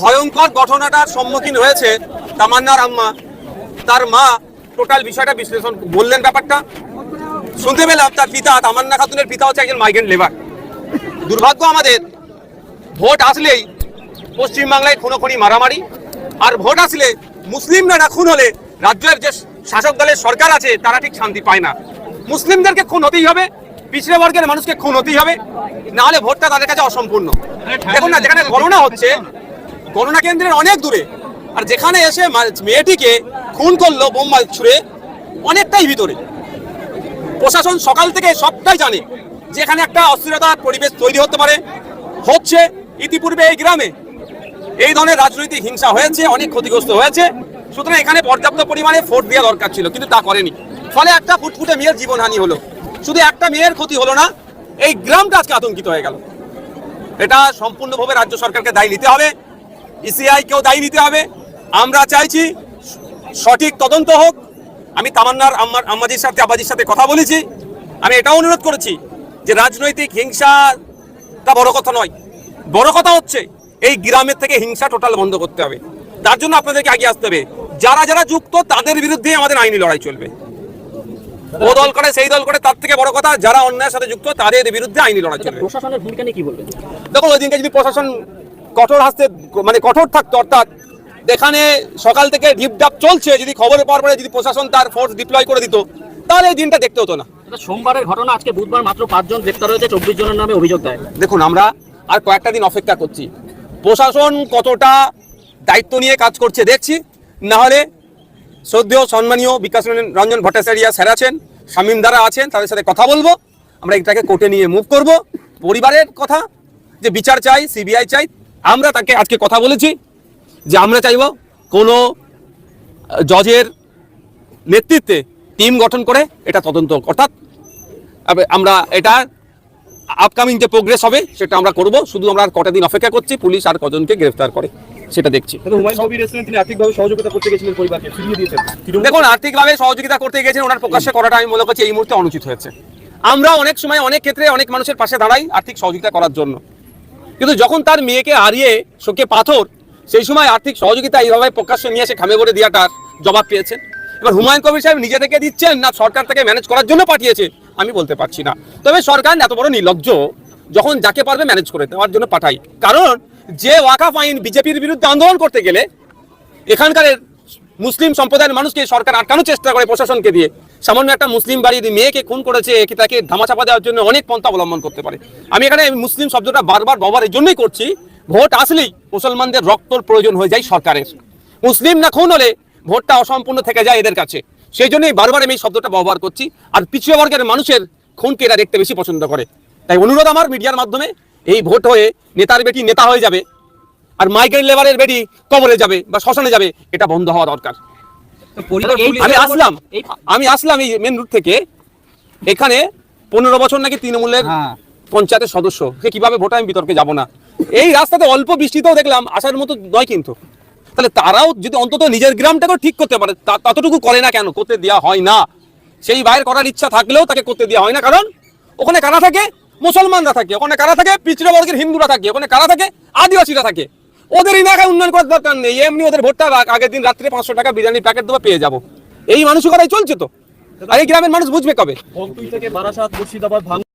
ভয়ঙ্কর ঘটনাটার সম্মুখীন হয়েছে তামান্নার আম্মা। তার মা টোটাল বিষয়টা বিশ্লেষণ বললেন ব্যাপারটা। শুনতে পেলাম তার পিতা তামান্না খাতুনের পিতা হচ্ছে একজন মাইগ্রেন্ট লেবার দুর্ভাগ্য আমাদের, ভোট আসলেই পশ্চিমবাংলায় খুনোখুনি, মারামারি। আর ভোট আসলে মুসলিমরা না খুন হলে রাজ্যের যে শাসক দলের সরকার আছে, তারা ঠিক শান্তি পায় না। মুসলিমদেরকে খুন হতেই হবে, পিছড়ে বর্গের মানুষকে খুন হতেই হবে, না হলে ভোটটা তাদের কাছে অসম্পূর্ণ। দেখুন না, যেখানে গণনা হচ্ছে গণনা কেন্দ্রের অনেক দূরে। আর যেখানে এসে মেয়েটিকে খুন করল বোম্বাই ছুড়ে, অনেকটাই ভিতরে। প্রশাসন সকাল থেকে সবটাই জানে যে এখানে একটা অস্থিরতার পরিবেশ তৈরি হতে পারে। হচ্ছে, ইতিপূর্বে এই গ্রামে এই ধরনের রাজনৈতিক হিংসা হয়েছে, অনেক ক্ষতিগ্রস্ত হয়েছে। সুতরাং এখানে পর্যাপ্ত পরিমাণে ফোর্ট দেওয়া দরকার ছিল, কিন্তু তা করেনি। ফলে একটা ফুটফুটে মেয়ের জীবনহানি হলো। শুধু একটা মেয়ের ক্ষতি হলো না, এই গ্রামটা আজকে আতঙ্কিত হয়ে গেল। এটা সম্পূর্ণভাবে রাজ্য সরকারকে দায়ী নিতে হবে। ইসিআই কেও দায়ী নিতে হবে। আমরা চাইছি সঠিক তদন্ত হোক। আমি তামান্নার আম্মার আম্মাজির সাথে আব্বাজির সাথে কথা বলেছি। আমি এটাও অনুরোধ করেছি যে রাজনৈতিক হিংসাটা বড় কথা নয়। বড় কথা হচ্ছে এই গ্রামের থেকে হিংসা টোটাল বন্ধ করতে হবে। তার জন্য আপনাদেরকে আগে আসতে হবে। যারা যারা যুক্ত তাদের বিরুদ্ধে আমাদের আইনি লড়াই চলবে। ও দল করে সেই দল করে তার থেকে বড় কথা যারা অন্যায়ের সাথে যুক্ত তাদের বিরুদ্ধে আইনি লড়াই চলবে। প্রশাসনের ভূমিকা নিয়ে কি বলবেন? দেখো ওই দিনকে যদি প্রশাসন কঠোর হাসতে মানে কঠোর থাকতো অর্থাৎ এখানে সকাল থেকে ঢিপঢাপ চলছে যদি খবরে পাওয়ার পরে যদি প্রশাসন তার ফোর্স ডিপ্লয় করে দিত তাহলে এই দিনটা দেখতে হতো না। সোমবারের ঘটনা আজকে বুধবার মাত্র পাঁচজন গ্রেপ্তার হয়েছে চব্বিশ জনের নামে অভিযোগ দেয় দেখুন আমরা আর কয়েকটা দিন অপেক্ষা করছি। প্রশাসন কতটা দায়িত্ব নিয়ে কাজ করছে দেখছি না হলে শ্রদ্ধেয় সম্মানীয় বিকাশ রঞ্জন ভট্টাচার্য স্যার আছেন শামীম দ্বারা আছেন তাদের সাথে কথা বলব। আমরা এটাকে কোর্টে নিয়ে মুভ করব। পরিবারের কথা যে বিচার চাই সিবিআই চাই আমরা তাকে আজকে কথা বলেছি যে আমরা চাইব কোনো জজের নেতৃত্বে টিম গঠন করে এটা তদন্ত অর্থাৎ আমরা এটা আপকামিং যে প্রোগ্রেস হবে সেটা আমরা করব শুধু আমরা আর কটা দিন অপেক্ষা করছি পুলিশ আর কজনকে গ্রেফতার করে সেটা দেখছি। দেখুন আর্থিকভাবে সহযোগিতা করতে গেছেন ওনার প্রকাশ্যে করাটা আমি মনে করছি এই মুহূর্তে অনুচিত হয়েছে। আমরা অনেক সময় অনেক ক্ষেত্রে অনেক মানুষের পাশে দাঁড়াই আর্থিক সহযোগিতা করার জন্য। কিন্তু যখন তার মেয়েকে হারিয়ে শোকে পাথর, সেই সময় আর্থিক সহযোগিতা এইভাবে প্রকাশ্যে নিয়ে এসে খামে ভরে দেওয়াটার জবাব পেয়েছেন। এবার হুমায়ুন কবির সাহেব নিজে থেকে দিচ্ছেন না সরকার থেকে ম্যানেজ করার জন্য পাঠিয়েছে, আমি বলতে পারছি না। তবে সরকার এত বড় নির্লজ্জ, যখন যাকে পারবে ম্যানেজ করে দেওয়ার জন্য পাঠাই কারণ যে ওয়াকাফ আইন বিজেপির বিরুদ্ধে আন্দোলন করতে গেলে, এখানকার মুসলিম সম্প্রদায়ের মানুষকে সরকার আটকানোর চেষ্টা করে প্রশাসনকে দিয়ে। সামান্য একটা মুসলিম বাড়ির মেয়েকে খুন করেছে, একে তাকে ধামাচাপা দেওয়ার জন্য অনেক পন্থা অবলম্বন করতে পারে। আমি এখানে মুসলিম শব্দটা বারবার ব্যবহার এই জন্যই করছি, ভোট আসলেই মুসলমানদের রক্তর প্রয়োজন হয়ে যায় সরকারের। মুসলিম না খুন হলে ভোটটা অসম্পূর্ণ থেকে যায় এদের কাছে। সেই জন্যই বারবার আমি এই শব্দটা ব্যবহার করছি, আর পিছিয়ে বর্গের মানুষের খুনকে এরা দেখতে বেশি পছন্দ করে। তাই অনুরোধ আমার মিডিয়ার মাধ্যমে, এই ভোট হয়ে নেতার বেটি নেতা হয়ে যাবে। আর মাইগ্রেন্ট লেবারের বেটি কবরে যাবে বা শ্মশানে যাবে এটা বন্ধ হওয়া দরকার। আমি আসলাম আমি আসলাম এই মেন রুট থেকে এখানে পনেরো বছর নাকি তৃণমূলের পঞ্চায়েতের সদস্য সে কীভাবে ভোট আমি বিতর্কে যাব না। এই রাস্তাতে অল্প বৃষ্টিতেও দেখলাম আসার মতো নয় কিন্তু। তাহলে তারাও যদি অন্তত নিজের গ্রামটাকেও ঠিক করতে পারে ততটুকু করে না কেন? করতে দেওয়া হয় না। সেই বাইরের করার ইচ্ছা থাকলেও তাকে করতে দেওয়া হয় না কারণ ওখানে কারা থাকে? মুসলমানরা থাকে। ওখানে কারা থাকে? পিছড়ে বর্গের হিন্দুরা থাকে। ওখানে কারা থাকে? আদিবাসীরা থাকে। ওদের এলাকায় উন্নয়ন করার দরকার নেই। এমনি ওদের ভোটটা আগের দিন রাত্রে পাঁচশো টাকা বিরিয়ানির প্যাকেট দেবো, পেয়ে যাব। এই মানুষ মানসিকতাই চলছে তো। আর এই গ্রামের মানুষ বুঝবে কবে? থেকে